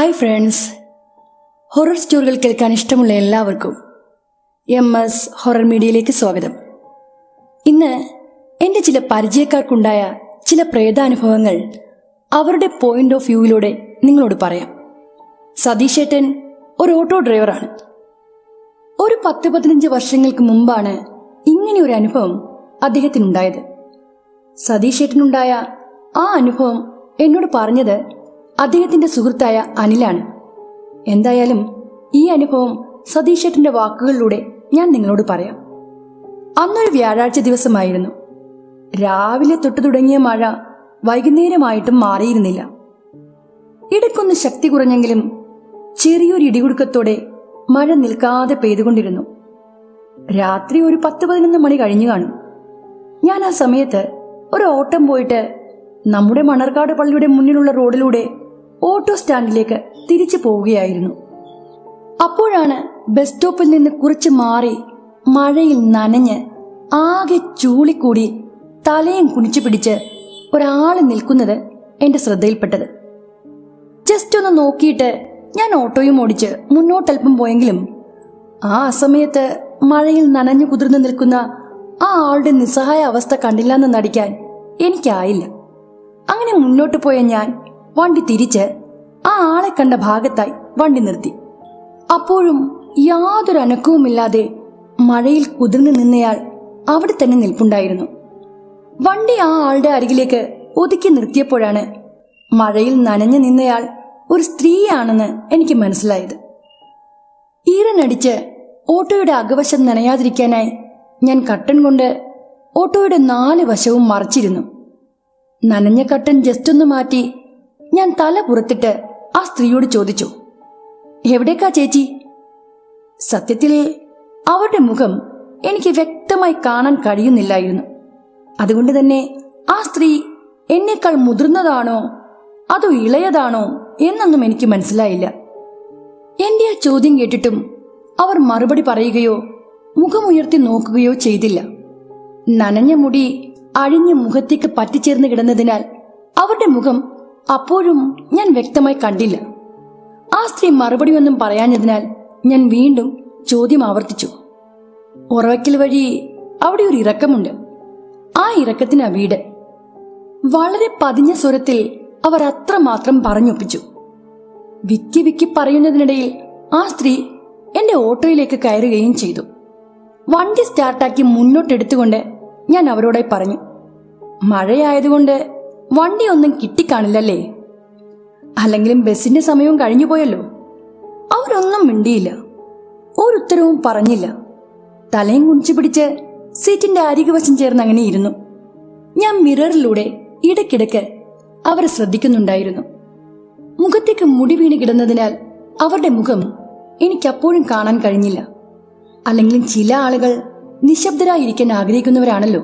Hi friends. Horror സ്റ്റോറികൾ കേൾക്കാൻ ഇഷ്ടമുള്ള എല്ലാവർക്കും എം എസ് ഹൊറർ മീഡിയയിലേക്ക് സ്വാഗതം. ഇന്ന് എന്റെ ചില പരിചയക്കാർക്കുണ്ടായ ചില പ്രേതാനുഭവങ്ങൾ അവരുടെ പോയിന്റ് ഓഫ് വ്യൂവിലൂടെ നിങ്ങളോട് പറയാം. സതീഷേട്ടൻ ഒരു ഓട്ടോ ഡ്രൈവറാണ് ഒരു പത്ത് പതിനഞ്ച് വർഷങ്ങൾക്ക് മുമ്പാണ് ഇങ്ങനെ ഒരു അനുഭവം അദ്ദേഹത്തിനുണ്ടായത്. സതീഷേട്ടനുണ്ടായ ആ അനുഭവം എന്നോട് പറഞ്ഞത് അദ്ദേഹത്തിന്റെ സുഹൃത്തായ അനിലാണ്. എന്തായാലും ഈ അനുഭവം സതീഷേട്ടന്റെ വാക്കുകളിലൂടെ ഞാൻ നിങ്ങളോട് പറയാം. അന്നൊരു വ്യാഴാഴ്ച ദിവസമായിരുന്നു. രാവിലെ തൊട്ടു തുടങ്ങിയ മഴ വൈകുന്നേരമായിട്ടും മാറിയിരുന്നില്ല. ഇടയ്ക്കൊന്ന് ശക്തി കുറഞ്ഞെങ്കിലും ചെറിയൊരു ഇടികുടുക്കത്തോടെ മഴ നിൽക്കാതെ പെയ്തുകൊണ്ടിരുന്നു. രാത്രി ഒരു പത്ത് പതിനൊന്ന് മണി കഴിഞ്ഞു കാണും. ഞാൻ ആ സമയത്ത് ഒരു ഓട്ടം പോയിട്ട് നമ്മുടെ മണർക്കാട് പള്ളിയുടെ മുന്നിലുള്ള റോഡിലൂടെ ഓട്ടോ സ്റ്റാൻഡിലേക്ക് തിരിച്ചു പോവുകയായിരുന്നു. അപ്പോഴാണ് ബസ് സ്റ്റോപ്പിൽ നിന്ന് കുറച്ച് മാറി മഴയിൽ നനഞ്ഞ് ആകെ ചൂളിക്കൂടി തലയും കുനിച്ചു പിടിച്ച് ഒരാൾ നിൽക്കുന്നത് എന്റെ ശ്രദ്ധയിൽപ്പെട്ടത്. ജസ്റ്റ് ഒന്ന് നോക്കിയിട്ട് ഞാൻ ഓട്ടോയും ഓടിച്ച് മുന്നോട്ടൽപ്പം പോയെങ്കിലും ആ സമയത്ത് മഴയിൽ നനഞ്ഞു കുതിർന്നു നിൽക്കുന്ന ആ ആളുടെ നിസ്സഹായ അവസ്ഥ കണ്ടില്ലെന്ന് നടിക്കാൻ എനിക്കായില്ല. അങ്ങനെ മുന്നോട്ട് പോയ ഞാൻ വണ്ടി തിരിച്ച് ആ ആളെ കണ്ട ഭാഗത്തായി വണ്ടി നിർത്തി. അപ്പോഴും യാതൊരു അനക്കവുമില്ലാതെ മഴയിൽ കുതിർന്നു നിന്നയാൾ അവിടെ തന്നെ നിൽപ്പുണ്ടായിരുന്നു. വണ്ടി ആ ആളുടെ അരികിലേക്ക് ഒതുക്കി നിർത്തിയപ്പോഴാണ് മഴയിൽ നനഞ്ഞു നിന്നയാൾ ഒരു സ്ത്രീയാണെന്ന് എനിക്ക് മനസ്സിലായത്. ഈറനടിച്ച് ഓട്ടോയുടെ അകവശം നനയാതിരിക്കാനായി ഞാൻ കട്ടൻ കൊണ്ട് ഓട്ടോയുടെ നാല് വശവും മറച്ചിരുന്നു. നനഞ്ഞ കട്ടൻ ജസ്റ്റ് ഒന്ന് മാറ്റി ഞാൻ തല പുറത്തിട്ട് ആ സ്ത്രീയോട് ചോദിച്ചു എവിടേക്കാ ചേച്ചി? സത്യത്തിൽ അവരുടെ മുഖം എനിക്ക് വ്യക്തമായി കാണാൻ കഴിയുന്നില്ലായിരുന്നു. അതുകൊണ്ട് തന്നെ ആ സ്ത്രീ എന്നേക്കാൾ മുതിർന്നതാണോ അതോ ഇളയതാണോ എന്നൊന്നും എനിക്ക് മനസ്സിലായില്ല. എന്റെ ആ ചോദ്യം കേട്ടിട്ടും അവർ മറുപടി പറയുകയോ മുഖമുയർത്തി നോക്കുകയോ ചെയ്തില്ല. നനഞ്ഞ മുടി അഴിഞ്ഞ് മുഖത്തേക്ക് പറ്റിച്ചേർന്ന് കിടന്നതിനാൽ അവരുടെ മുഖം അപ്പോഴും ഞാൻ വ്യക്തമായി കണ്ടില്ല. ആ സ്ത്രീ മറുപടി ഒന്നും പറയാഞ്ഞതിനാൽ ഞാൻ വീണ്ടും ചോദ്യം ആവർത്തിച്ചു. ഉറവയ്ക്കൽ വഴി അവിടെ ഒരു ഇറക്കമുണ്ട്. ആ ഇറക്കത്തിനാ വീട്. വളരെ പതിഞ്ഞ സ്വരത്തിൽ അവർ അത്രമാത്രം പറഞ്ഞൊപ്പിച്ചു. വിക്കി വിക്കി പറയുന്നതിനിടയിൽ ആ സ്ത്രീ എന്റെ ഓട്ടോയിലേക്ക് കയറുകയും ചെയ്തു. വണ്ടി സ്റ്റാർട്ടാക്കി മുന്നോട്ടെടുത്തുകൊണ്ട് ഞാൻ അവരോടായി പറഞ്ഞു മഴയായതുകൊണ്ട് വണ്ടി ഒന്നും കിട്ടിക്കാണില്ലല്ലേ? അല്ലെങ്കിലും ബസിന്റെ സമയവും കഴിഞ്ഞു പോയല്ലോ. അവരൊന്നും മിണ്ടിയില്ല. ഒരു ഉത്തരവും പറഞ്ഞില്ല. തലയും കുഞ്ചു പിടിച്ച് സീറ്റിന്റെ അരികുവശം ചേർന്ന് അങ്ങനെ ഇരുന്നു. ഞാൻ മിററിലൂടെ ഇടയ്ക്കിടയ്ക്ക് അവരെ ശ്രദ്ധിക്കുന്നുണ്ടായിരുന്നു. മുഖത്തേക്ക് മുടി വീണ് കിടന്നതിനാൽ അവരുടെ മുഖം എനിക്കപ്പോഴും കാണാൻ കഴിഞ്ഞില്ല. അല്ലെങ്കിലും ചില ആളുകൾ നിശബ്ദരായിരിക്കാൻ ആഗ്രഹിക്കുന്നവരാണല്ലോ.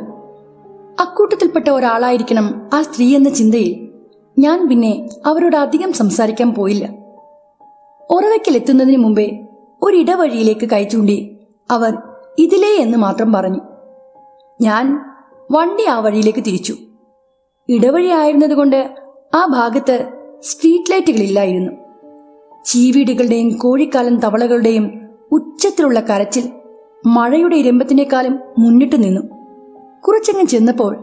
അക്കൂട്ടത്തിൽപ്പെട്ട ഒരാളായിരിക്കണം ആ സ്ത്രീ എന്ന ചിന്തയിൽ ഞാൻ പിന്നെ അവരോട് അധികം സംസാരിക്കാൻ പോയില്ല. ഉറവയ്ക്കൽ എത്തുന്നതിന് മുമ്പേ ഒരിടവഴിയിലേക്ക് കൈ അവർ ഇതിലേ എന്ന് മാത്രം പറഞ്ഞു. ഞാൻ വണ്ടി ആ വഴിയിലേക്ക് തിരിച്ചു. ഇടവഴി ആയിരുന്നതുകൊണ്ട് ആ ഭാഗത്ത് സ്ട്രീറ്റ് ലൈറ്റുകളില്ലായിരുന്നു. ചീവീടുകളുടെയും കോഴിക്കാലൻ തവളകളുടെയും ഉച്ചത്തിലുള്ള കരച്ചിൽ മഴയുടെ ഇരമ്പത്തിനേക്കാളും മുന്നിട്ട് നിന്നു. കുറച്ചങ്ങ് ചെന്നപ്പോൾ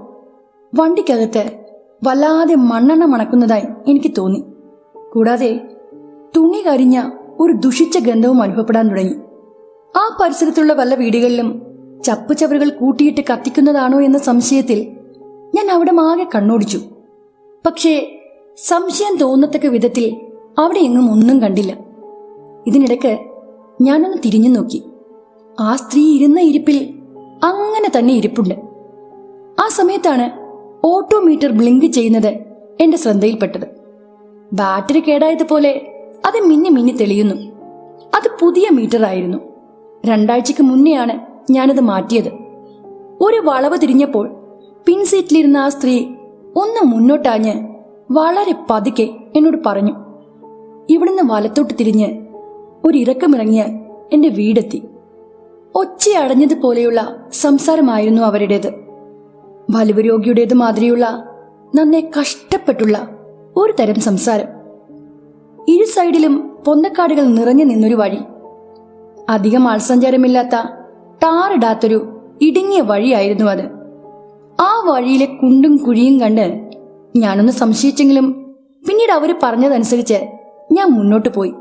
വണ്ടിക്കകത്ത് വല്ലാതെ മണ്ണെണ്ണ മണക്കുന്നതായി എനിക്ക് തോന്നി. കൂടാതെ തുണി കരിഞ്ഞ ഒരു ദുഷിച്ച ഗന്ധവും അനുഭവപ്പെടാൻ തുടങ്ങി. ആ പരിസരത്തുള്ള വല്ല വീടുകളിലും ചപ്പുചവറുകൾ കൂട്ടിയിട്ട് കത്തിക്കുന്നതാണോ എന്ന സംശയത്തിൽ ഞാൻ അവിടെ ആകെ കണ്ണോടിച്ചു. പക്ഷേ സംശയം തോന്നത്തക്ക വിധത്തിൽ അവിടെ എങ്ങും ഒന്നും കണ്ടില്ല. ഇതിനിടയ്ക്ക് ഞാനൊന്ന് തിരിഞ്ഞു നോക്കി ആ സ്ത്രീ ഇരുന്ന ഇരിപ്പിൽ അങ്ങനെ തന്നെ ഇരിപ്പുണ്ട്. ആ സമയത്താണ് ഓട്ടോമീറ്റർ ബ്ലിങ്ക് ചെയ്യുന്നത് എന്റെ ശ്രദ്ധയിൽപ്പെട്ടത്. ബാറ്ററി കേടായതുപോലെ അത് മിന്നി മിന്നി തെളിയുന്നു. അത് പുതിയ മീറ്റർ ആയിരുന്നു രണ്ടാഴ്ചക്ക് മുന്നെയാണ് ഞാനത് മാറ്റിയത്. ഒരു വളവ് തിരിഞ്ഞപ്പോൾ പിൻസീറ്റിലിരുന്ന ആ സ്ത്രീ ഒന്ന് മുന്നോട്ടാഞ്ഞ് വളരെ പതുക്കെ എന്നോട് പറഞ്ഞു. ഇവിടുന്ന് വലത്തോട്ട് തിരിഞ്ഞ് ഒരു ഇറക്കമിറങ്ങിയ എന്റെ വീടെത്തി. ഒച്ചയടഞ്ഞതുപോലെയുള്ള സംസാരമായിരുന്നു അവരുടേത്. വലിവ് രോഗിയുടേത് മാതിരിയുള്ള നന്നെ കഷ്ടപ്പെട്ടുള്ള ഒരു തരം സംസാരം. ഇരു സൈഡിലും പൊന്തക്കാടുകൾ നിറഞ്ഞു നിന്നൊരു വഴി. അധികം ആൾസഞ്ചാരമില്ലാത്ത ടാറിടാത്തൊരു ഇടുങ്ങിയ വഴിയായിരുന്നു അത്. ആ വഴിയിലെ കുണ്ടും കുഴിയും കണ്ട് ഞാനൊന്ന് സംശയിച്ചെങ്കിലും പിന്നീട് അവർ പറഞ്ഞതനുസരിച്ച് ഞാൻ മുന്നോട്ട് പോയി.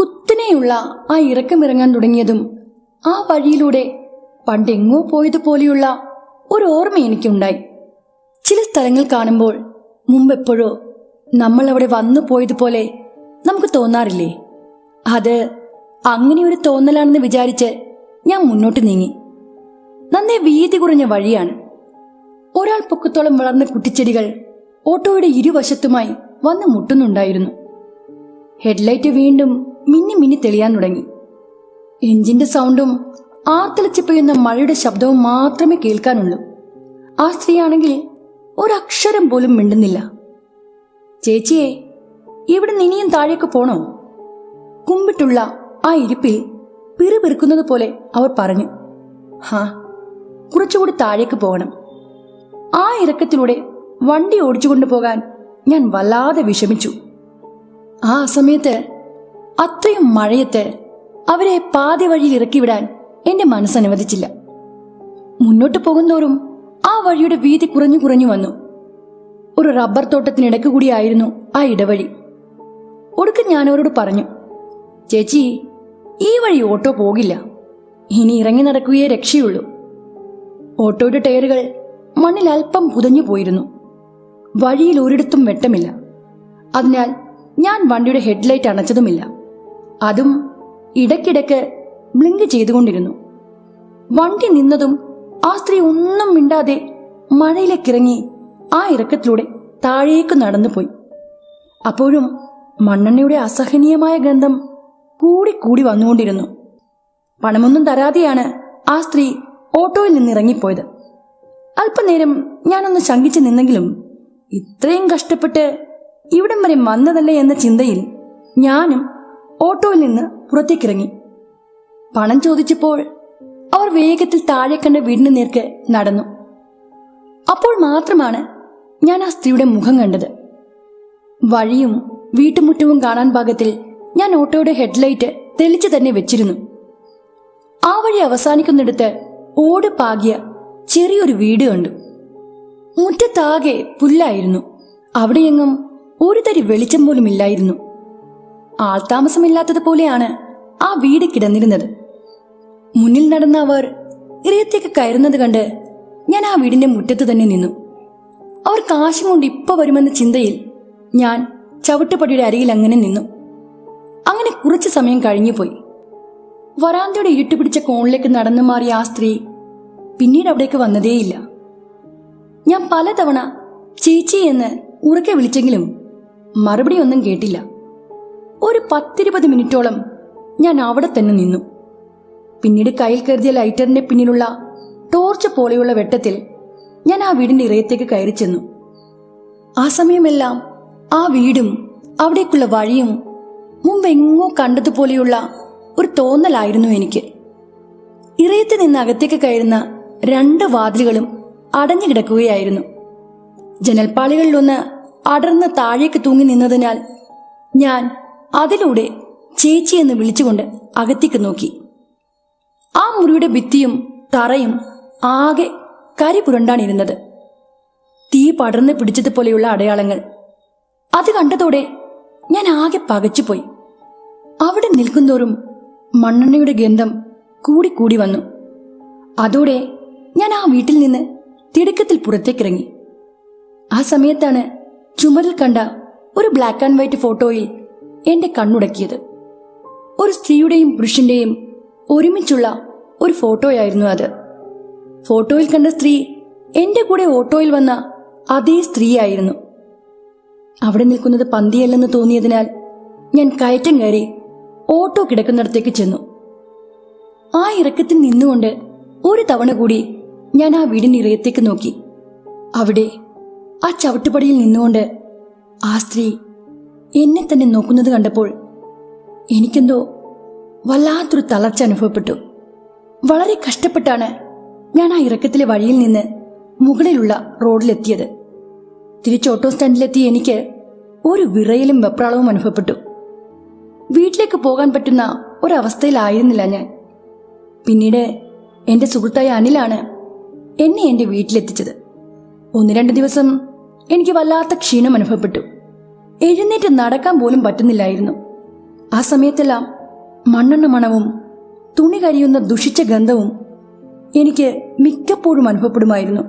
കുത്തനെയുള്ള ആ ഇറക്കമിറങ്ങാൻ തുടങ്ങിയതും ആ വഴിയിലൂടെ പണ്ടെങ്ങോ പോയതുപോലെയുള്ള ഒരു ഓർമ്മ എനിക്കുണ്ടായി. ചില സ്ഥലങ്ങൾ കാണുമ്പോൾ മുമ്പെപ്പോഴോ നമ്മൾ അവിടെ വന്നു പോയതുപോലെ നമുക്ക് തോന്നാറില്ലേ? അത് അങ്ങനെ ഒരു തോന്നലാണെന്ന് വിചാരിച്ച് ഞാൻ മുന്നോട്ട് നീങ്ങി. നന്നേ വീതി കുറഞ്ഞ വഴിയാണ്. ഒരാൾ പൊക്കത്തോളം വളർന്ന കുറ്റിച്ചെടികൾ ഓട്ടോയുടെ ഇരുവശത്തുമായി വന്ന് മുട്ടുന്നുണ്ടായിരുന്നു. ഹെഡ്ലൈറ്റ് വീണ്ടും മിന്നി മിന്നി തെളിയാൻ തുടങ്ങി. എഞ്ചിന്റെ സൗണ്ടും ആർത്തലച്ച് പെയ്യുന്ന മഴയുടെ ശബ്ദവും മാത്രമേ കേൾക്കാനുള്ളൂ. ആ സ്ത്രീയാണെങ്കിൽ ഒരക്ഷരം പോലും മിണ്ടുന്നില്ല. ചേച്ചിയെ ഇവിടെ നിനിയും താഴേക്ക് പോണോ? കുമ്പിട്ടുള്ള ആ ഇരിപ്പിൽ പിറുപിറുക്കുന്നത് പോലെ അവർ പറഞ്ഞു ഹാ കുറച്ചുകൂടി താഴേക്ക് പോകണം. ആ ഇറക്കത്തിലൂടെ വണ്ടി ഓടിച്ചുകൊണ്ടു പോകാൻ ഞാൻ വല്ലാതെ വിഷമിച്ചു. ആ സമയത്ത് അത്രയും മഴയത്ത് അവരെ പാതി വഴിയിൽ ഇറക്കിവിടാൻ എന്റെ മനസ്സനുവദിച്ചില്ല മുന്നോട്ട് പോകുന്തോറും ആ വഴിയുടെ വീതി കുറഞ്ഞു കുറഞ്ഞു വന്നു. ഒരു റബ്ബർ തോട്ടത്തിനിടയ്ക്ക് കൂടിയായിരുന്നു ആ ഇടവഴി. ഒടുക്ക് ഞാൻ അവരോട് പറഞ്ഞു ചേച്ചി ഈ വഴി ഓട്ടോ പോകില്ല. ഇനി ഇറങ്ങി നടക്കുകയേ രക്ഷയുള്ളൂ. ഓട്ടോയുടെ ടയറുകൾ മണ്ണിൽ അല്പം പുതഞ്ഞു പോയിരുന്നു. വഴിയിൽ ഒരിടത്തും വെട്ടമില്ല. അതിനാൽ ഞാൻ വണ്ടിയുടെ ഹെഡ്ലൈറ്റ് അണച്ചതുമില്ല. അതും ഇടയ്ക്കിടയ്ക്ക് ബ്ലിങ്ക് ചെയ്തുകൊണ്ടിരുന്നു. വണ്ടി നിന്നതും ആ സ്ത്രീ ഒന്നും മിണ്ടാതെ മഴയിലേക്കിറങ്ങി ആ ഇറക്കത്തിലൂടെ താഴേക്ക് നടന്നുപോയി. അപ്പോഴും മണ്ണെണ്ണയുടെ അസഹനീയമായ ഗന്ധം കൂടിക്കൂടി കൂടി വന്നുകൊണ്ടിരുന്നു. പണമൊന്നും തരാതെയാണ് ആ സ്ത്രീ ഓട്ടോയിൽ നിന്ന് ഇറങ്ങിപ്പോയത് അല്പനേരം ഞാനൊന്ന് ശങ്കിച്ചു നിന്നെങ്കിലും ഇത്രയും കഷ്ടപ്പെട്ട് ഇവിടം വരെ വന്നതല്ലേ എന്ന ചിന്തയിൽ ഞാനും ഓട്ടോയിൽ നിന്ന് പുറത്തേക്കിറങ്ങി. പണം ചോദിച്ചപ്പോൾ അവർ വേഗത്തിൽ താഴെ കണ്ട വീടിന് നേർക്ക് നടന്നു. അപ്പോൾ മാത്രമാണ് ഞാൻ ആ സ്ത്രീയുടെ മുഖം കണ്ടത്. വഴിയും വീട്ടുമുറ്റവും കാണാൻ ഭാഗത്തിൽ ഞാൻ ഓട്ടോയുടെ ഹെഡ്ലൈറ്റ് തെളിച്ചു തന്നെ വെച്ചിരുന്നു. ആ വഴി അവസാനിക്കുന്നിടത്ത് ഓട് പാകിയ ചെറിയൊരു വീട് കണ്ടു. മുറ്റത്താകെ പുല്ലായിരുന്നു. അവിടെയെങ്ങും ഒരു തരി വെളിച്ചം പോലും ഇല്ലായിരുന്നു ആൾതാമസമില്ലാത്തതുപോലെയാണ് ആ വീട് കിടന്നിരുന്നത്. മുന്നിൽ നടന്ന അവർ ഇറയത്തേക്ക് കയറുന്നത് കണ്ട് ഞാൻ ആ വീടിന്റെ മുറ്റത്ത് തന്നെ നിന്നു. അവർ കാശും കൊണ്ട് ഇപ്പൊ വരുമെന്ന ചിന്തയിൽ ഞാൻ ചവിട്ടുപടിയുടെ അരികിൽ അങ്ങനെ നിന്നു. അങ്ങനെ കുറച്ച് സമയം കഴിഞ്ഞുപോയി. വരാന്തയുടെ ഇരുട്ടുപിടിച്ച കോണിലേക്ക് നടന്നു മാറിയ ആ സ്ത്രീ പിന്നീട് അവിടേക്ക് വന്നതേയില്ല. ഞാൻ പലതവണ ചേച്ചി എന്ന് ഉറക്കെ വിളിച്ചെങ്കിലും മറുപടി ഒന്നും കേട്ടില്ല. ഒരു പത്തിരുപത് മിനിറ്റോളം ഞാൻ അവിടെ തന്നെ നിന്നു. പിന്നീട് കയ്യിൽ കരുതിയ ലൈറ്ററിന്റെ പിന്നിലുള്ള ടോർച്ച് പോലെയുള്ള വെട്ടത്തിൽ ഞാൻ ആ വീടിന്റെ ഇറയത്തേക്ക് കയറി ചെന്നു. ആ സമയമെല്ലാം ആ വീടും അവിടേക്കുള്ള വഴിയും മുമ്പെങ്ങോ കണ്ടതുപോലെയുള്ള ഒരു തോന്നലായിരുന്നു എനിക്ക്. ഇറയത്ത് നിന്ന് അകത്തേക്ക് കയറുന്ന രണ്ട് വാതിലുകളും അടഞ്ഞു കിടക്കുകയായിരുന്നു. ജനൽപ്പാളികളിലൊന്ന് അടർന്ന് താഴേക്ക് തൂങ്ങി നിന്നതിനാൽ ഞാൻ അതിലൂടെ ചേച്ചി എന്ന് വിളിച്ചുകൊണ്ട് അകത്തേക്ക് നോക്കി. ആ മുറിയുടെ ഭിത്തിയും തറയും ആകെ കരി പുരണ്ടാണിരുന്നത് തീ പടർന്ന് പിടിച്ചതുപോലെയുള്ള അടയാളങ്ങൾ. അത് കണ്ടതോടെ ഞാൻ ആകെ പകച്ചുപോയി. അവിടെ നിൽക്കുന്തോറും മണ്ണെണ്ണയുടെ ഗന്ധം കൂടിക്കൂടി വന്നു. അതോടെ ഞാൻ ആ വീട്ടിൽ നിന്ന് തിടുക്കത്തിൽ പുറത്തേക്കിറങ്ങി. ആ സമയത്താണ് ചുമരിൽ കണ്ട ഒരു ബ്ലാക്ക് ആൻഡ് വൈറ്റ് ഫോട്ടോയിൽ എന്റെ കണ്ണുടക്കിയത്. ഒരു സ്ത്രീയുടെയും പുരുഷന്റെയും ഒരുമിച്ചുള്ള ഒരു ഫോട്ടോയായിരുന്നു അത്. ഫോട്ടോയിൽ കണ്ട സ്ത്രീ എന്റെ കൂടെ ഓട്ടോയിൽ വന്ന അതേ സ്ത്രീയായിരുന്നു. അവിടെ നിൽക്കുന്നത് പന്തിയല്ലെന്ന് തോന്നിയതിനാൽ ഞാൻ കയറ്റം കയറി ഓട്ടോ കിടക്കുന്നിടത്തേക്ക് ചെന്നു. ആ ഇറക്കത്തിൽ നിന്നുകൊണ്ട് ഒരു തവണ കൂടി ഞാൻ ആ വീടിന് ഇറയത്തേക്ക് നോക്കി. അവിടെ ആ ചവിട്ടുപടിയിൽ നിന്നുകൊണ്ട് ആ സ്ത്രീ എന്നെ തന്നെ നോക്കുന്നത് കണ്ടപ്പോൾ എനിക്കെന്തോ വല്ലാത്തൊരു തളർച്ച അനുഭവപ്പെട്ടു. വളരെ കഷ്ടപ്പെട്ടാണ് ഞാൻ ആ ഇറക്കത്തിലെ വഴിയിൽ നിന്ന് മുകളിലുള്ള റോഡിലെത്തിയത്. തിരിച്ച് ഓട്ടോ സ്റ്റാൻഡിലെത്തിയ എനിക്ക് ഒരു വിറയലും വെപ്രാളവും അനുഭവപ്പെട്ടു. വീട്ടിലേക്ക് പോകാൻ പറ്റുന്ന ഒരവസ്ഥയിലായിരുന്നില്ല ഞാൻ. പിന്നീട് എന്റെ സുഹൃത്തായ അനിലാണ് എന്നെ എന്റെ വീട്ടിലെത്തിച്ചത്. ഒന്ന് രണ്ട് ദിവസം എനിക്ക് വല്ലാത്ത ക്ഷീണം അനുഭവപ്പെട്ടു. എഴുന്നേറ്റ് നടക്കാൻ പോലും പറ്റുന്നില്ലായിരുന്നു. ആ സമയത്തെല്ലാം മണ്ണെണ്ണ മണവും തുണി കരിയുന്ന ദുഷിച്ച ഗന്ധവും എനിക്ക് മിക്കപ്പോഴും അനുഭവപ്പെടുമായിരുന്നു.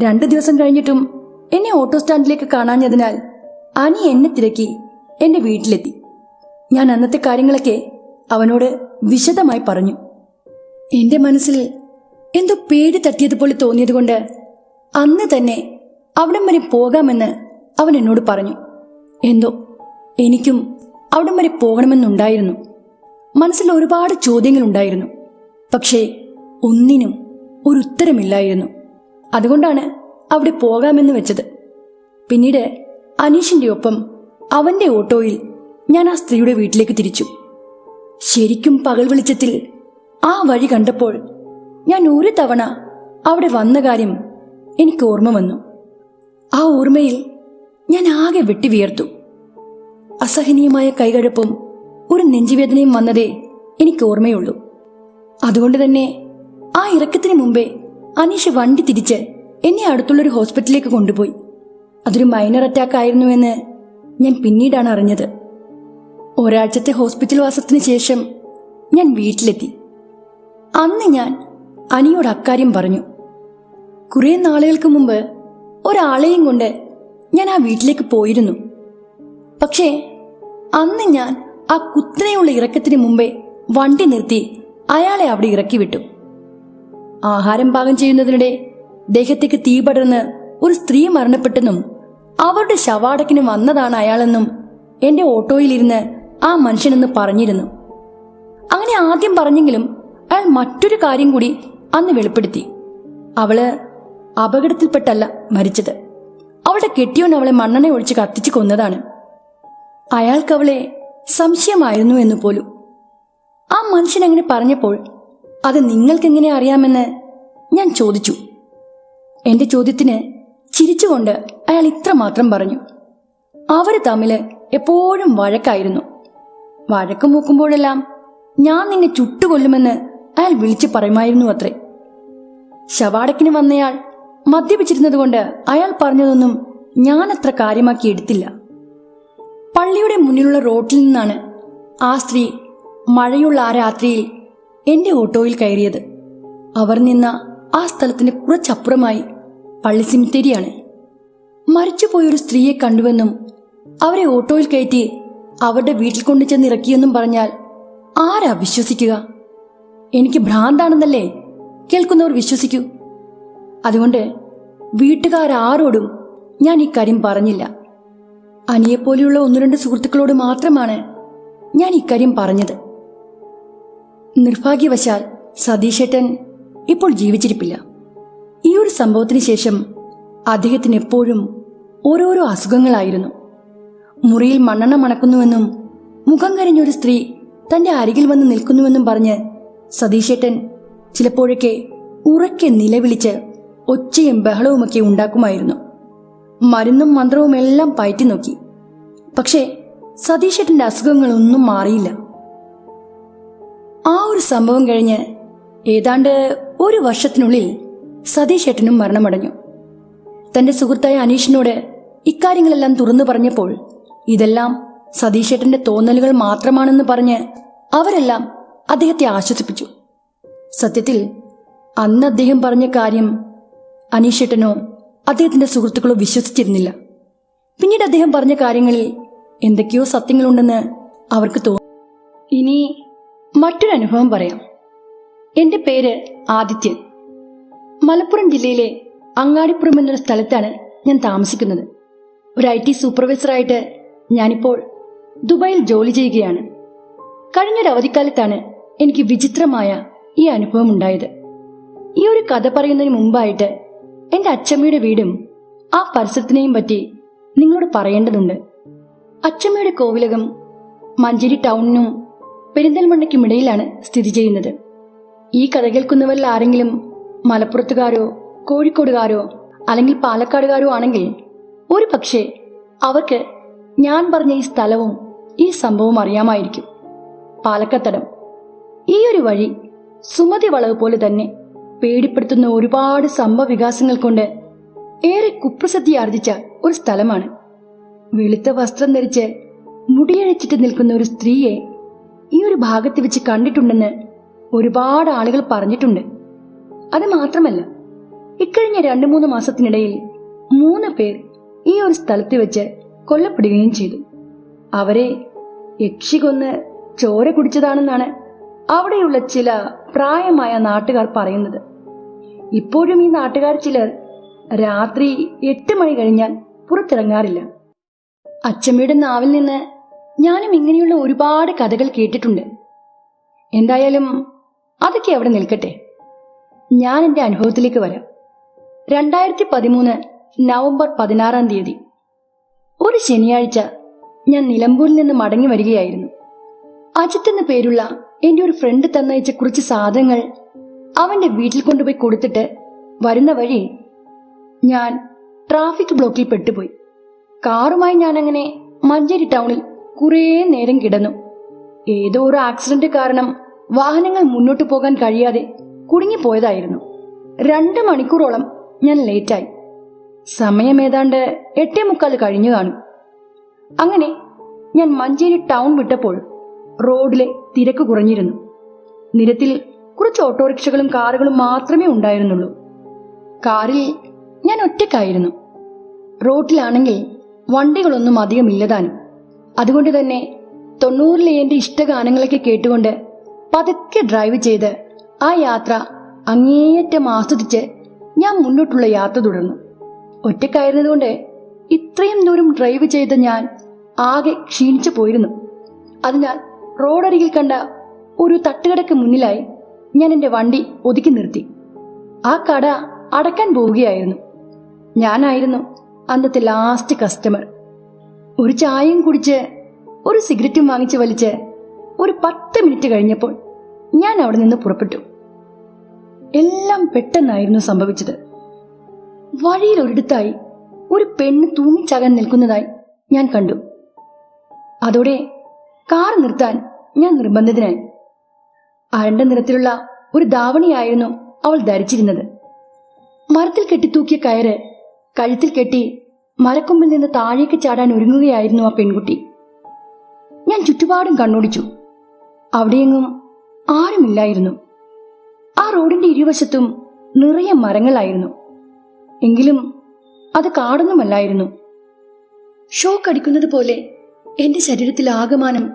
രണ്ട് ദിവസം കഴിഞ്ഞിട്ടും എന്നെ ഓട്ടോ സ്റ്റാൻഡിലേക്ക് കാണാഞ്ഞതിനാൽ അനി എന്നെ തിരക്കി എന്റെ വീട്ടിലെത്തി. ഞാൻ അന്നത്തെ കാര്യങ്ങളൊക്കെ അവനോട് വിശദമായി പറഞ്ഞു. എന്റെ മനസ്സിൽ എന്തോ പേടി തട്ടിയതുപോലെ തോന്നിയതുകൊണ്ട് അന്ന് തന്നെ അവിടം വരെ പോകാമെന്ന് അവൻ എന്നോട് പറഞ്ഞു. എന്തോ എനിക്കും അവിടം വരെ പോകണമെന്നുണ്ടായിരുന്നു. മനസ്സിൽ ഒരുപാട് ചോദ്യങ്ങൾ ഉണ്ടായിരുന്നു പക്ഷേ ഒന്നിനും ഒരു ഉത്തരമില്ലായിരുന്നു. അതുകൊണ്ടാണ് അവിടെ പോകാമെന്ന് വെച്ചത്. പിന്നീട് അനീഷിന്റെ ഒപ്പം അവന്റെ ഓട്ടോയിൽ ഞാൻ ആ സ്ത്രീയുടെ വീട്ടിലേക്ക് തിരിച്ചു. ശരിക്കും പകൽ വെളിച്ചത്തിൽ ആ വഴി കണ്ടപ്പോൾ ഞാൻ ഒരു തവണ അവിടെ വന്ന കാര്യം എനിക്ക് ഓർമ്മ വന്നു. ആ ഓർമ്മയിൽ ഞാൻ ആകെ വെട്ടി വിയർത്തു. അസഹനീയമായ കൈകഴപ്പും ഒരു നെഞ്ചുവേദനയും വന്നതേ എനിക്ക് ഓർമ്മയുള്ളൂ. അതുകൊണ്ട് തന്നെ ആ ഇറക്കത്തിന് മുമ്പേ അനീഷ് വണ്ടി തിരിച്ച് എന്നെ അടുത്തുള്ളൊരു ഹോസ്പിറ്റലിലേക്ക് കൊണ്ടുപോയി. അതൊരു മൈനർ അറ്റാക്ക് ആയിരുന്നുവെന്ന് ഞാൻ പിന്നീടാണ് അറിഞ്ഞത്. ഒരാഴ്ചത്തെ ഹോസ്പിറ്റൽ വാസത്തിന് ശേഷം ഞാൻ വീട്ടിലെത്തി. അന്ന് ഞാൻ അനിയോട് അക്കാര്യം പറഞ്ഞു. കുറേ നാളുകൾക്ക് മുമ്പ് ഒരാളെയും കൊണ്ട് ഞാൻ ആ വീട്ടിലേക്ക് പോയിരുന്നു. പക്ഷേ അന്ന് ഞാൻ ആ കുത്തനെയുള്ള ഇറക്കത്തിന് മുമ്പേ വണ്ടി നിർത്തി അയാളെ അവിടെ ഇറക്കി വിട്ടു ആഹാരം പാകം ചെയ്യുന്നതിനിടെ ദേഹത്തേക്ക് തീ പടർന്ന് ഒരു സ്ത്രീ മരണപ്പെട്ടെന്നും അവരുടെ ശവാടക്കിന് വന്നതാണ് അയാളെന്നും എന്റെ ഓട്ടോയിലിരുന്ന് ആ മനുഷ്യനെന്ന് പറഞ്ഞിരുന്നു. അങ്ങനെ ആദ്യം പറഞ്ഞെങ്കിലും അയാൾ മറ്റൊരു കാര്യം കൂടി അന്ന് വെളിപ്പെടുത്തി. അവൾ അപകടത്തിൽപ്പെട്ടല്ല മരിച്ചത്. അവളുടെ കെട്ടിയോൻ അവളെ മണ്ണെണ്ണ ഒഴിച്ച് കത്തിച്ചു കൊന്നതാണ്. അയാൾക്ക് അവളെ സംശയമായിരുന്നു എന്ന് പോലും. ആ മനുഷ്യൻ അങ്ങനെ പറഞ്ഞപ്പോൾ അത് നിങ്ങൾക്കെങ്ങനെ അറിയാമെന്ന് ഞാൻ ചോദിച്ചു. എന്റെ ചോദ്യത്തിന് ചിരിച്ചുകൊണ്ട് അയാൾ ഇത്രമാത്രം പറഞ്ഞു. അവർ തമ്മിൽ എപ്പോഴും വഴക്കായിരുന്നു. വഴക്ക് മൂക്കുമ്പോഴെല്ലാം ഞാൻ നിന്നെ ചുട്ടുകൊല്ലുമെന്ന് അയാൾ വിളിച്ചു പറയുമായിരുന്നു അത്രേ. ശവാടക്കിന് വന്നയാൾ മദ്യപിച്ചിരുന്നതുകൊണ്ട് അയാൾ പറഞ്ഞതൊന്നും ഞാൻ അത്ര കാര്യമാക്കി എടുത്തില്ല. പള്ളിയുടെ മുന്നിലുള്ള റോട്ടിൽ നിന്നാണ് ആ സ്ത്രീ മഴയുള്ള ആ രാത്രിയിൽ എന്റെ ഓട്ടോയിൽ കയറിയത്. അവർ നിന്ന ആ സ്ഥലത്തിന് കുറച്ചപ്പുറമായി പള്ളി സിമിത്തേരിയാണ്. മരിച്ചുപോയൊരു സ്ത്രീയെ കണ്ടുവെന്നും അവരെ ഓട്ടോയിൽ കയറ്റി അവരുടെ വീട്ടിൽ കൊണ്ടു ചെന്ന് ഇറക്കിയെന്നും പറഞ്ഞാൽ ആരാ വിശ്വസിക്കുക? എനിക്ക് ഭ്രാന്താണെന്നല്ലേ കേൾക്കുന്നവർ വിശ്വസിക്കൂ. അതുകൊണ്ട് വീട്ടുകാരാരോടും ഞാൻ ഈ കാര്യം പറഞ്ഞില്ല. അനിയെപ്പോലെയുള്ള ഒന്നു രണ്ട് സുഹൃത്തുക്കളോട് മാത്രമാണ് ഞാൻ ഇക്കാര്യം പറഞ്ഞത്. നിർഭാഗ്യവശാൽ സതീശേട്ടൻ ഇപ്പോൾ ജീവിച്ചിരിപ്പില്ല. ഈ ഒരു സംഭവത്തിന് ശേഷം അദ്ദേഹത്തിന് എപ്പോഴും ഓരോരോ അസുഖങ്ങളായിരുന്നു. മുറിയിൽ മണ്ണെണ്ണ മണക്കുന്നുവെന്നും മുഖം കരഞ്ഞൊരു സ്ത്രീ തന്റെ അരികിൽ വന്ന് നിൽക്കുന്നുവെന്നും പറഞ്ഞ് സതീശേട്ടൻ ചിലപ്പോഴൊക്കെ ഉറക്കെ നിലവിളിച്ച് ഒച്ചയും ബഹളവുമൊക്കെ ഉണ്ടാക്കുമായിരുന്നു. മരുന്നും മന്ത്രവും എല്ലാം പയറ്റി നോക്കി. പക്ഷേ സതീശേട്ടന്റെ അസുഖങ്ങളൊന്നും മാറിയില്ല. ആ ഒരു സംഭവം കഴിഞ്ഞ് ഏതാണ്ട് ഒരു വർഷത്തിനുള്ളിൽ സതീശേട്ടനും മരണമടഞ്ഞു. തന്റെ സുഹൃത്തായ അനീഷിനോട് ഇക്കാര്യങ്ങളെല്ലാം തുറന്നു പറഞ്ഞപ്പോൾ ഇതെല്ലാം സതീശേട്ടന്റെ തോന്നലുകൾ മാത്രമാണെന്ന് പറഞ്ഞ് അവരെല്ലാം അദ്ദേഹത്തെ ആശ്വസിപ്പിച്ചു. സത്യത്തിൽ അന്ന് അദ്ദേഹം പറഞ്ഞ കാര്യം അനീഷേട്ടനോ അദ്ദേഹത്തിന്റെ സുഹൃത്തുക്കളോ വിശ്വസിച്ചിരുന്നില്ല. പിന്നീട് അദ്ദേഹം പറഞ്ഞ കാര്യങ്ങളിൽ എന്തൊക്കെയോ സത്യങ്ങളുണ്ടെന്ന് അവർക്ക് തോന്നി. ഇനി മറ്റൊരു അനുഭവം പറയാം. എന്റെ പേര് ആദിത്യൻ. മലപ്പുറം ജില്ലയിലെ അങ്ങാടിപ്പുറം എന്നൊരു സ്ഥലത്താണ് ഞാൻ താമസിക്കുന്നത്. ഒരു ഐ ടി സൂപ്പർവൈസറായിട്ട് ഞാനിപ്പോൾ ദുബായിൽ ജോലി ചെയ്യുകയാണ്. കഴിഞ്ഞൊരു അവധിക്കാലത്താണ് എനിക്ക് വിചിത്രമായ ഈ അനുഭവം ഉണ്ടായത്. ഈ ഒരു കഥ പറയുന്നതിന് മുമ്പായിട്ട് എന്റെ അച്ചമ്മയുടെ വീടും ആ പരിസരത്തിനെയും പറ്റി നിങ്ങളോട് പറയേണ്ടതുണ്ട്. അച്ചമ്മയുടെ കോവിലകം മഞ്ചേരി ടൗണിനും പെരിന്തൽമണ്ണയ്ക്കും ഇടയിലാണ് സ്ഥിതി ചെയ്യുന്നത്. ഈ കഥ കേൾക്കുന്നവരിൽ ആരെങ്കിലും മലപ്പുറത്തുകാരോ കോഴിക്കോടുകാരോ അല്ലെങ്കിൽ പാലക്കാടുകാരോ ആണെങ്കിൽ ഒരു പക്ഷേ അവർക്ക് ഞാൻ പറഞ്ഞ ഈ സ്ഥലവും ഈ സംഭവവും അറിയാമായിരിക്കും. പാലക്കത്തടം. ഈ ഒരു വഴി സുമതി വളവ് പോലെ തന്നെ പേടിപ്പെടുത്തുന്ന ഒരുപാട് സംഭവവികാസങ്ങൾ കൊണ്ട് ഏറെ കുപ്രസിദ്ധി ആർജിച്ച ഒരു സ്ഥലമാണ്. വെളുത്ത വസ്ത്രം ധരിച്ച് മുടിയഴിച്ചിട്ട് നിൽക്കുന്ന ഒരു സ്ത്രീയെ ഈ ഒരു ഭാഗത്ത് വെച്ച് കണ്ടിട്ടുണ്ടെന്ന് ഒരുപാട് ആളുകൾ പറഞ്ഞിട്ടുണ്ട്. അത് മാത്രമല്ല ഇക്കഴിഞ്ഞ രണ്ടു മൂന്ന് മാസത്തിനിടയിൽ മൂന്ന് പേർ ഈ ഒരു സ്ഥലത്ത് വെച്ച് കൊല്ലപ്പെടുകയും ചെയ്തു. അവരെ യക്ഷി കൊന്ന് ചോര കുടിച്ചതാണെന്നാണ് അവിടെയുള്ള ചില പ്രായമായ നാട്ടുകാർ പറയുന്നത്. ഇപ്പോഴും ഈ നാട്ടുകാർ ചിലർ രാത്രി എട്ട് മണി കഴിഞ്ഞാൽ പുറത്തിറങ്ങാറില്ല. അച്ചമ്മയുടെ നാവിൽ നിന്ന് ഞാനും ഇങ്ങനെയുള്ള ഒരുപാട് കഥകൾ കേട്ടിട്ടുണ്ട്. എന്തായാലും അതൊക്കെ അവിടെ നിൽക്കട്ടെ. ഞാൻ എന്റെ അനുഭവത്തിലേക്ക് വരാം. രണ്ടായിരത്തി പതിമൂന്ന് നവംബർ പതിനാറാം തീയതി. ഒരു ശനിയാഴ്ച ഞാൻ നിലമ്പൂരിൽ നിന്ന് മടങ്ങി വരികയായിരുന്നു. അജിത്ത് എന്ന പേരുള്ള എന്റെ ഒരു ഫ്രണ്ട് തന്നയച്ച കുറച്ച് സാധനങ്ങൾ അവന്റെ വീട്ടിൽ കൊണ്ടുപോയി കൊടുത്തിട്ട് വരുന്ന വഴി ഞാൻ ട്രാഫിക് ബ്ലോക്കിൽ പെട്ടുപോയി. കാറുമായി ഞാൻ അങ്ങനെ മഞ്ചേരി ടൗണിൽ കുറേ നേരം കിടന്നു. ഏതോ ഒരു ആക്സിഡന്റ് കാരണം വാഹനങ്ങൾ മുന്നോട്ട് പോകാൻ കഴിയാതെ കുടുങ്ങിപ്പോയതായിരുന്നു. രണ്ട് മണിക്കൂറോളം ഞാൻ ലേറ്റായി. സമയം ഏതാണ്ട് എട്ടേ മുക്കാൽ കഴിഞ്ഞു കാണും. അങ്ങനെ ഞാൻ മഞ്ചേരി ടൗൺ വിട്ടപ്പോൾ റോഡിലെ തിരക്ക് കുറഞ്ഞിരുന്നു. നിരത്തിൽ കുറച്ച് ഓട്ടോറിക്ഷകളും കാറുകളും മാത്രമേ ഉണ്ടായിരുന്നുള്ളൂ. കാറിൽ ഞാൻ ഒറ്റക്കായിരുന്നു റോട്ടിലാണെങ്കിൽ വണ്ടികളൊന്നും അധികം ഇല്ലതാനും. അതുകൊണ്ട് തന്നെ തൊണ്ണൂറിലെ എന്റെ ഇഷ്ടഗാനങ്ങളൊക്കെ കേട്ടുകൊണ്ട് പതുക്കെ ഡ്രൈവ് ചെയ്ത് ആ യാത്ര അങ്ങേയറ്റം ആസ്വദിച്ച് ഞാൻ മുന്നോട്ടുള്ള യാത്ര തുടർന്നു. ഒറ്റക്കായിരുന്നതുകൊണ്ട് ഇത്രയും ദൂരം ഡ്രൈവ് ചെയ്ത ഞാൻ ആകെ ക്ഷീണിച്ചു പോയിരുന്നു. അതിനാൽ റോഡരികിൽ കണ്ട ഒരു തട്ടുകടക്ക് മുന്നിലായി ഞാൻ എന്റെ വണ്ടി ഒതുക്കി നിർത്തി. ആ കട അടക്കാൻ പോവുകയായിരുന്നു. ഞാനായിരുന്നു അന്നത്തെ ലാസ്റ്റ് കസ്റ്റമർ ഒരു ചായയും കുടിച്ച് ഒരു സിഗരറ്റും വാങ്ങിച്ച് വലിച്ച് ഒരു പത്ത് മിനിറ്റ് കഴിഞ്ഞപ്പോൾ ഞാൻ അവിടെ നിന്ന് പുറപ്പെട്ടു. എല്ലാം പെട്ടെന്നായിരുന്നു സംഭവിച്ചത്. വഴിയിൽ ഒരിടത്തായി ഒരു പെണ്ണ് തൂങ്ങിച്ചകാൻ നിൽക്കുന്നതായി ഞാൻ കണ്ടു. അതോടെ കാർ നിർത്താൻ ഞാൻ നിർബന്ധിതനായി. അരണ്ട നിറത്തിലുള്ള ഒരു ധാവണിയായിരുന്നു അവൾ ധരിച്ചിരുന്നത്. മരത്തിൽ കെട്ടി തൂക്കിയ കയറ് കഴുത്തിൽ കെട്ടി മരക്കൊമ്പിൽ നിന്ന് താഴേക്ക് ചാടാൻ ഒരുങ്ങുകയായിരുന്നു ആ പെൺകുട്ടി. ഞാൻ ചുറ്റുപാടും കണ്ണോടിച്ചു. അവിടെയെങ്ങും ആരുമില്ലായിരുന്നു. ആ റോഡിന്റെ ഇരുവശത്തും നിറയെ മരങ്ങളായിരുന്നു. എങ്കിലും അത് കാടൊന്നുമല്ലായിരുന്നു. ഷോക്ക് അടിക്കുന്നത് പോലെ എന്റെ ശരീരത്തിൽ ആകമാനം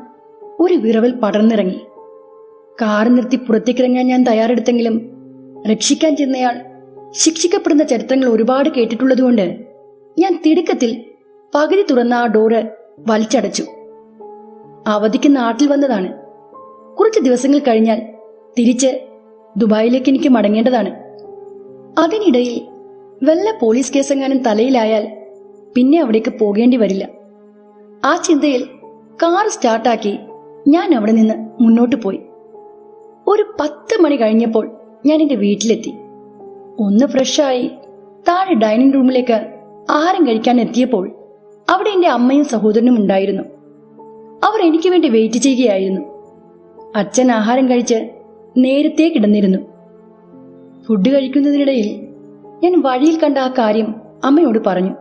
ഒരു വിറവൽ പടർന്നിറങ്ങി. കാർ നിർത്തി പുറത്തേക്കിറങ്ങാൻ ഞാൻ തയ്യാറെടുത്തെങ്കിലും രക്ഷിക്കാൻ ചെന്നയാൾ ശിക്ഷിക്കപ്പെടുന്ന ചരിത്രങ്ങൾ ഒരുപാട് കേട്ടിട്ടുള്ളതുകൊണ്ട് ഞാൻ തിടുക്കത്തിൽ പകുതി തുറന്ന ആ ഡോറ് വലിച്ചടച്ചു. അവധിക്ക് നാട്ടിൽ വന്നതാണ്. കുറച്ച് ദിവസങ്ങൾ കഴിഞ്ഞാൽ തിരിച്ച് ദുബായിലേക്ക് എനിക്ക് മടങ്ങേണ്ടതാണ്. അതിനിടയിൽ വല്ല പോലീസ് കേസെങ്ങാനും തലയിലായാൽ പിന്നെ അവിടേക്ക് പോകേണ്ടി വരില്ല. ആ ചിന്തയിൽ കാർ സ്റ്റാർട്ടാക്കി ഞാൻ അവിടെ നിന്ന് മുന്നോട്ട് പോയി. ഒരു പത്ത് മണി കഴിഞ്ഞപ്പോൾ ഞാൻ എന്റെ വീട്ടിലെത്തി. ഒന്ന് ഫ്രഷായി താഴെ ഡൈനിങ് റൂമിലേക്ക് ആഹാരം കഴിക്കാൻ എത്തിയപ്പോൾ അവിടെ എന്റെ അമ്മയും സഹോദരനും ഉണ്ടായിരുന്നു. അവർ എനിക്ക് വേണ്ടി വെയിറ്റ് ചെയ്യുകയായിരുന്നു. അച്ഛൻ ആഹാരം കഴിച്ച് നേരത്തെ കിടന്നിരുന്നു. ഫുഡ് കഴിക്കുന്നതിനിടയിൽ ഞാൻ വഴിയിൽ കണ്ട ആ കാര്യം അമ്മയോട് പറഞ്ഞു.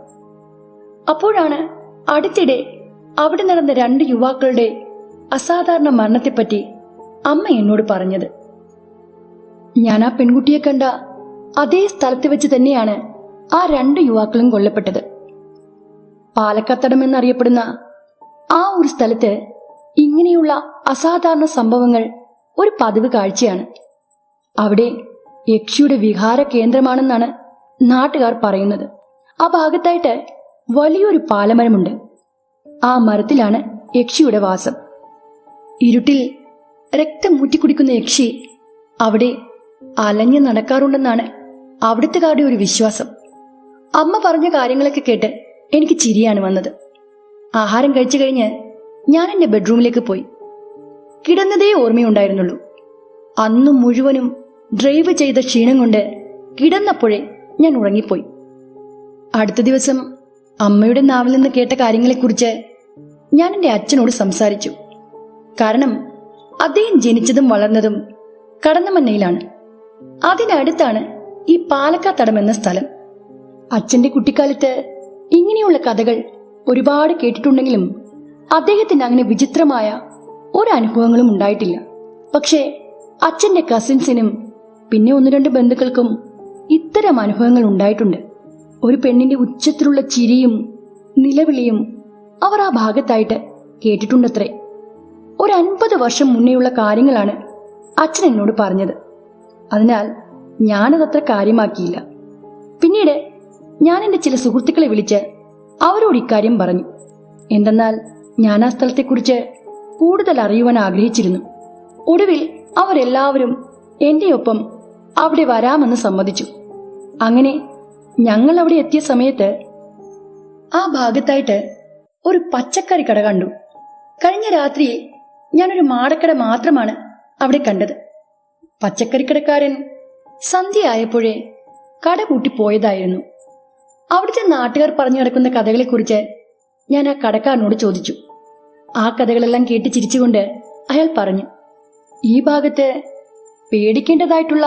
അപ്പോഴാണ് അടുത്തിടെ അവിടെ നടന്ന രണ്ട് യുവാക്കളുടെ അസാധാരണ മരണത്തെപ്പറ്റി അമ്മ എന്നോട് പറഞ്ഞത്. ഞാൻ ആ പെൺകുട്ടിയെ കണ്ട അതേ സ്ഥലത്ത് വെച്ച് തന്നെയാണ് ആ രണ്ട് യുവാക്കളും കൊല്ലപ്പെട്ടത്. പാലക്കത്തടം എന്നറിയപ്പെടുന്ന ആ ഒരു സ്ഥലത്ത് ഇങ്ങനെയുള്ള അസാധാരണ സംഭവങ്ങൾ ഒരു പതിവ് കാഴ്ചയാണ്. അവിടെ യക്ഷിയുടെ വിഹാര കേന്ദ്രമാണെന്നാണ് നാട്ടുകാർ പറയുന്നത്. ആ ഭാഗത്തായിട്ട് വലിയൊരു പാലമരമുണ്ട്. ആ മരത്തിലാണ് യക്ഷിയുടെ വാസം. ഇരുട്ടിൽ രക്തം മൂറ്റിക്കുടിക്കുന്ന യക്ഷി അവിടെ അലഞ്ഞു നടക്കാറുണ്ടെന്നാണ് അവിടുത്തുകാരുടെ ഒരു വിശ്വാസം. അമ്മ പറഞ്ഞ കാര്യങ്ങളൊക്കെ കേട്ട് എനിക്ക് ചിരിയാണ് വന്നത്. ആഹാരം കഴിച്ചു കഴിഞ്ഞ് ഞാൻ എന്റെ ബെഡ്റൂമിലേക്ക് പോയി. കിടന്നതേ ഓർമ്മയുണ്ടായിരുന്നുള്ളൂ. അന്നു മുഴുവനും ഡ്രൈവ് ചെയ്ത ക്ഷീണം കൊണ്ട് കിടന്നപ്പോഴേ ഞാൻ ഉറങ്ങിപ്പോയി. അടുത്ത ദിവസം അമ്മയുടെ നാവിൽ നിന്ന് കേട്ട കാര്യങ്ങളെക്കുറിച്ച് ഞാൻ എന്റെ അച്ഛനോട് സംസാരിച്ചു. കാരണം അദ്ദേഹം ജനിച്ചതും വളർന്നതും കടന്നമന്നയിലാണ്. അതിനടുത്താണ് ഈ പാലക്കാത്തടം എന്ന സ്ഥലം. അച്ഛന്റെ കുട്ടിക്കാലത്ത് ഇങ്ങനെയുള്ള കഥകൾ ഒരുപാട് കേട്ടിട്ടുണ്ടെങ്കിലും അദ്ദേഹത്തിന് അങ്ങനെ വിചിത്രമായ ഒരു അനുഭവങ്ങളും ഉണ്ടായിട്ടില്ല. പക്ഷേ അച്ഛന്റെ കസിൻസിനും പിന്നെ ഒന്ന് രണ്ട് ബന്ധുക്കൾക്കും ഇത്തരം അനുഭവങ്ങൾ ഉണ്ടായിട്ടുണ്ട്. ഒരു പെണ്ണിന്റെ ഉച്ചത്തിലുള്ള ചിരിയും നിലവിളിയും അവർ ആ ഭാഗത്തായിട്ട് കേട്ടിട്ടുണ്ടത്രേ. ഒരു അൻപത് വർഷം മുന്നേയുള്ള കാര്യങ്ങളാണ് അച്ഛൻ എന്നോട് പറഞ്ഞത്. അതിനാൽ ഞാനതത്ര കാര്യമാക്കിയില്ല. പിന്നീട് ഞാൻ എന്റെ ചില സുഹൃത്തുക്കളെ വിളിച്ച് അവരോട് ഇക്കാര്യം പറഞ്ഞു. എന്തെന്നാൽ ഞാൻ ആ സ്ഥലത്തെക്കുറിച്ച് കൂടുതൽ അറിയുവാൻ ആഗ്രഹിച്ചിരുന്നു. ഒടുവിൽ അവരെല്ലാവരും എന്റെ ഒപ്പം അവിടെ വരാമെന്ന് സമ്മതിച്ചു. അങ്ങനെ ഞങ്ങൾ അവിടെ എത്തിയ സമയത്ത് ആ ഭാഗത്തായിട്ട് ഒരു പച്ചക്കറി കട കണ്ടു. കഴിഞ്ഞ രാത്രിയിൽ ഞാനൊരു മാടക്കട മാത്രമാണ് അവിടെ കണ്ടത്. പച്ചക്കറിക്കടക്കാരൻ സന്ധ്യയായപ്പോഴേ കട പൂട്ടി പോയതായിരുന്നു. അവിടുത്തെ നാട്ടുകാർ പറഞ്ഞു നടക്കുന്ന കഥകളെക്കുറിച്ച് ഞാൻ ആ കടക്കാരനോട് ചോദിച്ചു. ആ കഥകളെല്ലാം കേട്ട് ചിരിച്ചുകൊണ്ട് അയാൾ പറഞ്ഞു ഈ ഭാഗത്ത് പേടിക്കേണ്ടതായിട്ടുള്ള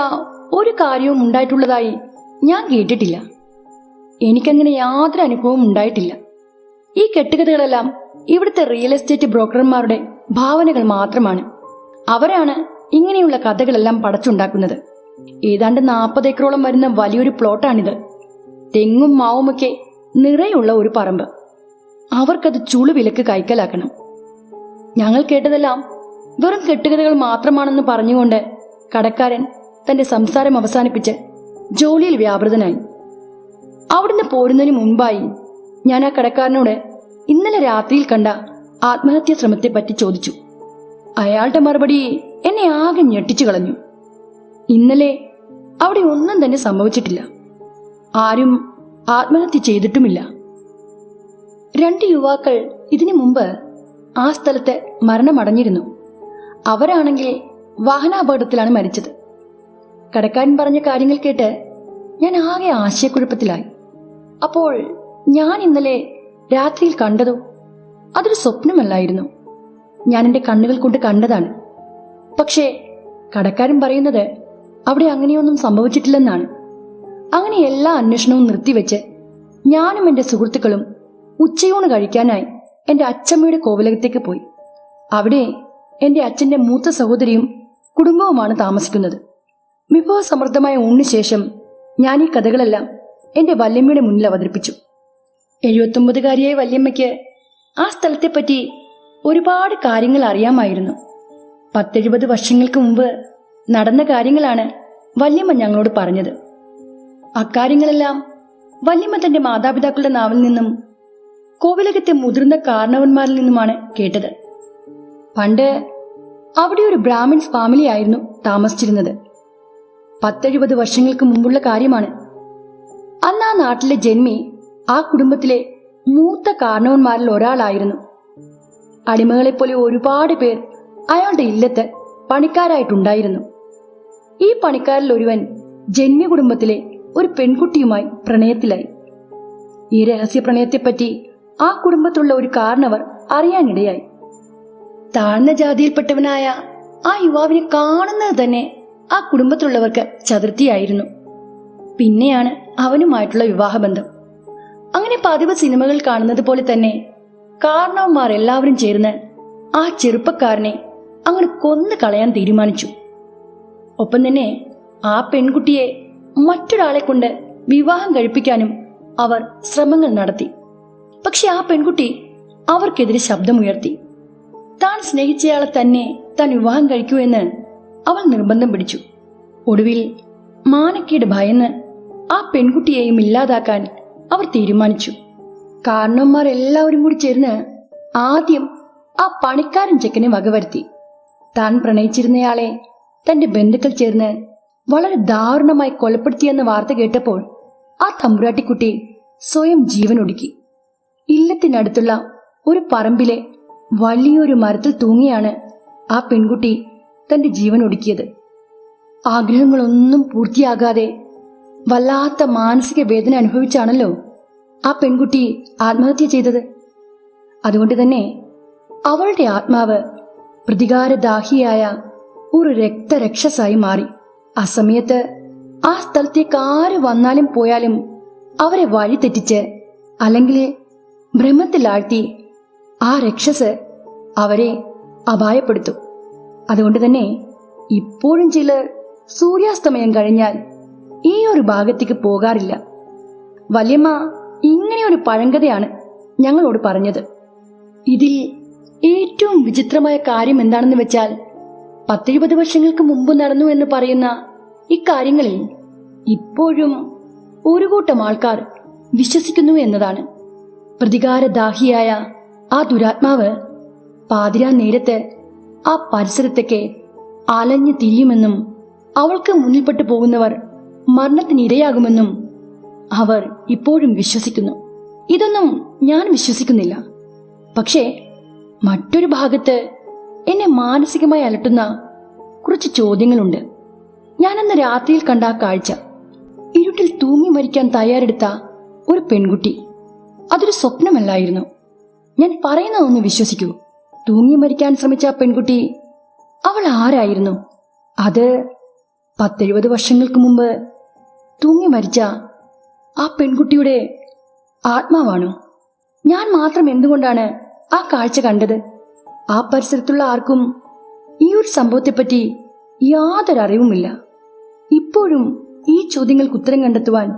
ഒരു കാര്യവും ഉണ്ടായിട്ടുള്ളതായി ഞാൻ കേട്ടിട്ടില്ല. എനിക്കങ്ങനെ യാതൊരു അനുഭവവും ഉണ്ടായിട്ടില്ല. ഈ കെട്ടുകഥകളെല്ലാം ഇവിടുത്തെ റിയൽ എസ്റ്റേറ്റ് ബ്രോക്കർമാരുടെ ഭാവനകൾ മാത്രമാണ്. അവരാണ് ഇങ്ങനെയുള്ള കഥകളെല്ലാം പടച്ചുണ്ടാക്കുന്നത്. ഏതാണ്ട് നാൽപ്പത് ഏക്കറോളം വരുന്ന വലിയൊരു പ്ലോട്ടാണിത്. തെങ്ങും മാവുമൊക്കെ നിറയുള്ള ഒരു പറമ്പ്. അവർക്കത് ചുളുവിലക്ക് കൈക്കലാക്കണം. ഞങ്ങൾ കേട്ടതെല്ലാം വെറും കെട്ടുകഥകൾ മാത്രമാണെന്ന് പറഞ്ഞുകൊണ്ട് കടക്കാരൻ തന്റെ സംസാരം അവസാനിപ്പിച്ച് ജോലിയിൽ വ്യാപൃതനായി. അവിടുന്ന് പോരുന്നതിന് മുൻപായി ഞാൻ ആ കടക്കാരനോട് ഇന്നലെ രാത്രിയിൽ കണ്ട ആത്മഹത്യാ ശ്രമത്തെപ്പറ്റി ചോദിച്ചു. അയാളുടെ മറുപടി എന്നെ ആകെ ഞെട്ടിച്ചു കളഞ്ഞു. ഇന്നലെ അവിടെ ഒന്നും തന്നെ സംഭവിച്ചിട്ടില്ല. ആരും ആത്മഹത്യ ചെയ്തിട്ടുമില്ല. രണ്ട് യുവാക്കൾ ഇതിനു മുമ്പ് ആ സ്ഥലത്ത് മരണമടഞ്ഞിരുന്നു. അവരാണെങ്കിൽ വാഹനാപകടത്തിലാണ് മരിച്ചത്. കടക്കാരൻ പറഞ്ഞ കാര്യങ്ങൾ കേട്ട് ഞാൻ ആകെ ആശയക്കുഴപ്പത്തിലായി. അപ്പോൾ ഞാൻ ഇന്നലെ രാത്രിയിൽ കണ്ടതോ? അതൊരു സ്വപ്നമല്ലായിരുന്നു. ഞാൻ എന്റെ കണ്ണുകൾ കൊണ്ട് കണ്ടതാണ്. പക്ഷേ കടക്കാരൻ പറയുന്നത് അവിടെ അങ്ങനെയൊന്നും സംഭവിച്ചിട്ടില്ലെന്നാണ്. അങ്ങനെ എല്ലാ അന്വേഷണവും നിർത്തിവെച്ച് ഞാനും എന്റെ സുഹൃത്തുക്കളും ഉച്ചയൂണ് കഴിക്കാനായി എന്റെ അച്ചമ്മയുടെ കോവിലകത്തേക്ക് പോയി. അവിടെ എന്റെ അച്ഛന്റെ മൂത്ത സഹോദരിയും കുടുംബവുമാണ് താമസിക്കുന്നത്. വിഭവസമൃദ്ധമായ ഊണിന് ശേഷം ഞാൻ ഈ കഥകളെല്ലാം എന്റെ വല്യമ്മയുടെ മുന്നിൽ അവതരിപ്പിച്ചു. എഴുപത്തൊമ്പതുകാരിയായ വല്യമ്മയ്ക്ക് ആ സ്ഥലത്തെപ്പറ്റി ഒരുപാട് കാര്യങ്ങൾ അറിയാമായിരുന്നു. പത്തെഴുപത് വർഷങ്ങൾക്ക് മുമ്പ് നടന്ന കാര്യങ്ങളാണ് വല്യമ്മ ഞങ്ങളോട് പറഞ്ഞത്. അക്കാര്യങ്ങളെല്ലാം വല്യമ്മ തന്റെ മാതാപിതാക്കളുടെ നാവിൽ നിന്നും കോവിലകത്തെ മുതിർന്ന കാരണവന്മാരിൽ നിന്നുമാണ് കേട്ടത്. പണ്ട് അവിടെ ഒരു ബ്രാഹ്മിൻസ് ഫാമിലി ആയിരുന്നു താമസിച്ചിരുന്നത്. പത്തെഴുപത് വർഷങ്ങൾക്ക് മുമ്പുള്ള കാര്യമാണ്. അന്ന് ആ നാട്ടിലെ ജന്മി ആ കുടുംബത്തിലെ മൂത്ത കാരണവന്മാരിൽ ഒരാളായിരുന്നു. അടിമകളെപ്പോലെ ഒരുപാട് പേർ അയാളുടെ ഇല്ലത്ത് പണിക്കാരായിട്ടുണ്ടായിരുന്നു. ഈ പണിക്കാരിൽ ഒരുവൻ ജന്മി കുടുംബത്തിലെ ഒരു പെൺകുട്ടിയുമായി പ്രണയത്തിലായി. ഈ രഹസ്യ പ്രണയത്തെപ്പറ്റി ആ കുടുംബത്തിലുള്ള ഒരു കാരണവർ അറിയാനിടയായി. താഴ്ന്ന ജാതിയിൽപ്പെട്ടവനായ ആ യുവാവിനെ കാണുന്നത് തന്നെ ആ കുടുംബത്തിലുള്ളവർക്ക് ചതുർത്ഥിയായിരുന്നു. പിന്നെയാണ് അവനുമായിട്ടുള്ള വിവാഹബന്ധം. അങ്ങനെ പതിവ് സിനിമകൾ കാണുന്നത് പോലെ തന്നെ കാരണവന്മാർ എല്ലാവരും ചേർന്ന് ആ ചെറുപ്പക്കാരനെ അങ്ങനെ കൊന്നു കളയാൻ തീരുമാനിച്ചു. ഒപ്പം തന്നെ ആ പെൺകുട്ടിയെ മറ്റൊരാളെ കൊണ്ട് വിവാഹം കഴിപ്പിക്കാനും അവർ ശ്രമങ്ങൾ നടത്തി. പക്ഷെ ആ പെൺകുട്ടി അവർക്കെതിരെ ശബ്ദമുയർത്തി. താൻ സ്നേഹിച്ചയാളെ തന്നെ താൻ വിവാഹം കഴിക്കൂ എന്ന് അവൾ നിർബന്ധം പിടിച്ചു. ഒടുവിൽ മാനക്കേട് ഭയന്ന് ആ പെൺകുട്ടിയെയും ഇല്ലാതാക്കാൻ അവർ തീരുമാനിച്ചു. കാരണവന്മാർ എല്ലാവരും കൂടി ചേർന്ന് ആദ്യം ആ പണിക്കാരൻ ചെക്കനെ വകവരുത്തി. താൻ പ്രണയിച്ചിരുന്നയാളെ തന്റെ ബന്ധുക്കൾ ചേർന്ന് വളരെ ദാരുണമായി കൊലപ്പെടുത്തിയെന്ന വാർത്ത കേട്ടപ്പോൾ ആ തമ്പുരാട്ടിക്കുട്ടി സ്വയം ജീവൻ ഒടുക്കി ഇല്ലത്തിനടുത്തുള്ള ഒരു പറമ്പിലെ വലിയൊരു മരത്തിൽ തൂങ്ങിയാണ് ആ പെൺകുട്ടി തന്റെ ജീവൻ ഒടുക്കിയത് ആഗ്രഹങ്ങളൊന്നും പൂർത്തിയാകാതെ വല്ലാത്ത മാനസിക വേദന അനുഭവിച്ചാണല്ലോ ആ പെൺകുട്ടി ആത്മഹത്യ ചെയ്തത്. അതുകൊണ്ട് തന്നെ അവളുടെ ആത്മാവ് പ്രതികാരദാഹിയായ ഒരു രക്തരക്ഷസായി മാറി. ആ സമയത്ത് ആ സ്ഥലത്തേക്ക് ആര് വന്നാലും പോയാലും അവരെ വഴി തെറ്റിച്ച് അല്ലെങ്കിൽ ഭ്രമത്തിലാഴ്ത്തി ആ രക്ഷസ് അവരെ അപായപ്പെടുത്തും. അതുകൊണ്ട് തന്നെ ഇപ്പോഴും ചിലർ സൂര്യാസ്തമയം കഴിഞ്ഞാൽ ഈ ഒരു ഭാഗത്തേക്ക് പോകാറില്ല. വല്യമ്മ ഇങ്ങനെയൊരു പഴങ്കഥയാണ് ഞങ്ങളോട് പറഞ്ഞത്. ഇതിൽ ഏറ്റവും വിചിത്രമായ കാര്യം എന്താണെന്ന് വെച്ചാൽ പത്തെഴുപത് വർഷങ്ങൾക്ക് മുമ്പ് നടന്നു എന്ന് പറയുന്ന ഇക്കാര്യങ്ങളിൽ ഇപ്പോഴും ഒരു കൂട്ടം ആൾക്കാർ വിശ്വസിക്കുന്നു എന്നതാണ്. പ്രതികാരദാഹിയായ ആ ദുരാത്മാവ് പാതിരാ നേരത്ത് ആ പരിസരത്തൊക്കെ അലഞ്ഞു തിരിയുമെന്നും അവൾക്ക് മുന്നിൽപ്പെട്ടു പോകുന്നവർ മരണത്തിനിരയാകുമെന്നും അവർ ഇപ്പോഴും വിശ്വസിക്കുന്നു. ഇതൊന്നും ഞാൻ വിശ്വസിക്കുന്നില്ല. പക്ഷേ മറ്റൊരു ഭാഗത്ത് എന്നെ മാനസികമായി അലട്ടുന്ന കുറച്ച് ചോദ്യങ്ങളുണ്ട്. ഞാനന്ന് രാത്രിയിൽ കണ്ട ആ കാഴ്ച. ഇരുട്ടിൽ തൂങ്ങി മരിക്കാൻ തയ്യാറെടുത്ത ഒരു പെൺകുട്ടി. അതൊരു സ്വപ്നമല്ലായിരുന്നു. ഞാൻ പറയുന്നതൊന്ന് വിശ്വസിക്കൂ. തൂങ്ങി മരിക്കാൻ ശ്രമിച്ച പെൺകുട്ടി അവൾ ആരായിരുന്നു? അത് പത്തെഴുപത് വർഷങ്ങൾക്ക് മുമ്പ് തൂങ്ങി മരിച്ച ആ പെൺകുട്ടിയുടെ ആത്മാവാണോ? ഞാൻ മാത്രം എന്തുകൊണ്ടാണ് ആ കാഴ്ച കണ്ടത്? ആ പരിസരത്തുള്ള ആർക്കും ഈ ഒരു സംഭവത്തെപ്പറ്റി യാതൊരു അറിവുമില്ല ഇപ്പോഴും ഈ ചോദ്യങ്ങൾക്ക് ഉത്തരം കണ്ടെത്തുവാൻ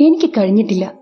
എനിക്ക് കഴിഞ്ഞിട്ടില്ല.